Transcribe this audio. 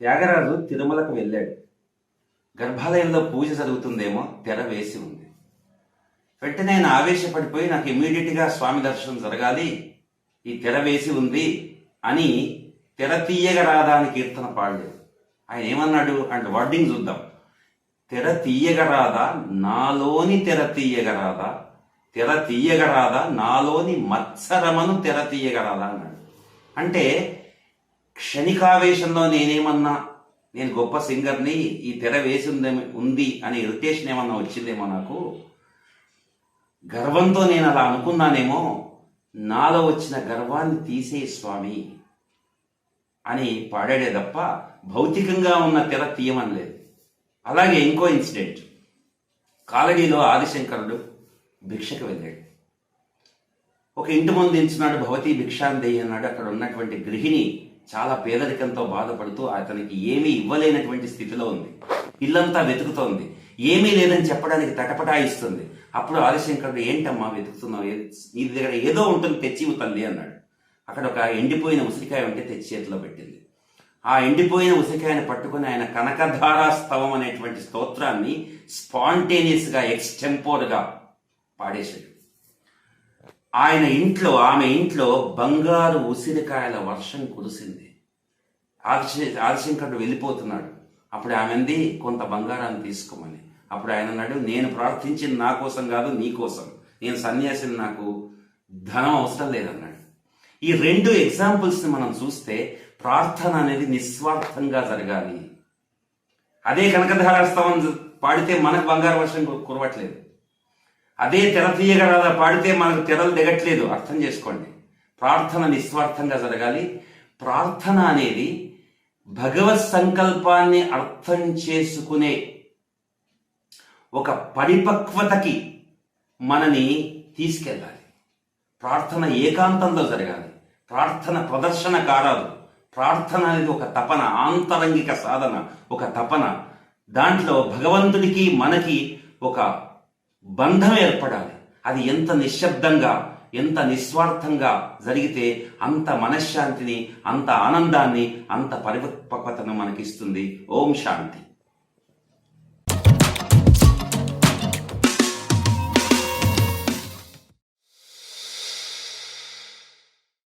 త్యాగరాజు తిరుమలకు వెళ్ళాడు. గర్భాలయంలో పూజ జరుగుతుందేమో తెర వేసి ఉంది. వెంటనే ఆయన ఆవేశపడిపోయి నాకు ఇమ్మీడియట్గా స్వామి దర్శనం జరగాలి ఈ తెర వేసి ఉంది అని తెర తీయగ రాదా అని కీర్తన పాడలేదు. ఆయన ఏమన్నాడు అంటే వర్డింగ్ చూద్దాం. తెర తీయగరాదా నాలోని తెర తీయగరాదా తెర తీయగరాదా నాలోని మత్సరమను తెర తీయగరాదా అన్నాడు. అంటే క్షణికావేశంలో నేనేమన్నా నేను గొప్ప సింగర్ని ఈ తెర వేసి ఉంది అనే ఇరిటేషన్ ఏమన్నా వచ్చిందేమో నాకు? గర్వంతో నేను అలా అనుకున్నానేమో నాలో వచ్చిన గర్వాన్ని తీసే స్వామి అని పాడాడే తప్ప భౌతికంగా ఉన్న తెర తీయమనలేదు. అలాగే ఇంకో ఇన్సిడెంట్. కాలనీలో ఆదిశంకరుడు భిక్షకు వెళ్ళాడు. ఒక ఇంటి ముందు ఇచ్చినాడు భవతి భిక్షాందేయి అన్నాడు. అక్కడ ఉన్నటువంటి గృహిణి చాలా పేదరికంతో బాధపడుతూ అతనికి ఏమీ ఇవ్వలేనటువంటి స్థితిలో ఉంది. ఇల్లంతా వెతుకుతోంది. ఏమీ లేదని చెప్పడానికి తటపటాయిస్తుంది. అప్పుడు ఆదిశంకరుడు ఏంటమ్మా వెతుకుతున్నావు? నీ దగ్గర ఏదో ఉంటుంది తెచ్చి తల్లి అన్నాడు. అక్కడ ఒక ఎండిపోయిన ఉసిరికాయ ఉంటే తెచ్చి చేతిలో పెట్టింది. ఆ ఎండిపోయిన ఉసిరికాయను పట్టుకుని ఆయన కనకధారా స్తవం అనేటువంటి స్తోత్రాన్ని స్పాంటేనియస్గా ఎక్స్టెంపోర్గా పాడేశాడు. ఆయన ఇంట్లో ఆమె ఇంట్లో బంగారు ఉసిరికాయల వర్షం కురిసింది. ఆదిశ ఆదిశంకరుడు వెళ్ళిపోతున్నాడు. అప్పుడు ఆమె అంది కొంత బంగారాన్ని తీసుకోమని. అప్పుడు ఆయన అన్నాడు నేను ప్రార్థించింది నా కోసం కాదు నీ కోసం. నేను సన్యాసిని నాకు ధనం అవసరం లేదన్నాడు. ఈ రెండు ఎగ్జాంపుల్స్ని మనం చూస్తే ప్రార్థన అనేది నిస్వార్థంగా జరగాలి. అదే కనకధారాస్తవం పాడితే మనకు బంగారు వర్షం కురవట్లేదు. అదే తెర తీయగలదా పాడితే మనకు తెరలు దిగట్లేదు. అర్థం చేసుకోండి. ప్రార్థన నిస్వార్థంగా జరగాలి. ప్రార్థన అనేది భగవత్ సంకల్పాన్ని అర్థం చేసుకునే ఒక పరిపక్వతకి మనని తీసుకెళ్ళాలి. ప్రార్థన ఏకాంతంలో జరగాలి. ప్రార్థన ప్రదర్శన కారాదు. ప్రార్థన అనేది ఒక తపన ఆంతరంగిక సాధన ఒక తపన. దాంట్లో భగవంతుడికి మనకి ఒక బంధం ఏర్పడాలి. అది ఎంత నిశ్శబ్దంగా ఎంత నిస్వార్థంగా జరిగితే అంత మనశ్శాంతిని అంత ఆనందాన్ని అంత పరిపక్వతను మనకిస్తుంది. ఓం శాంతి.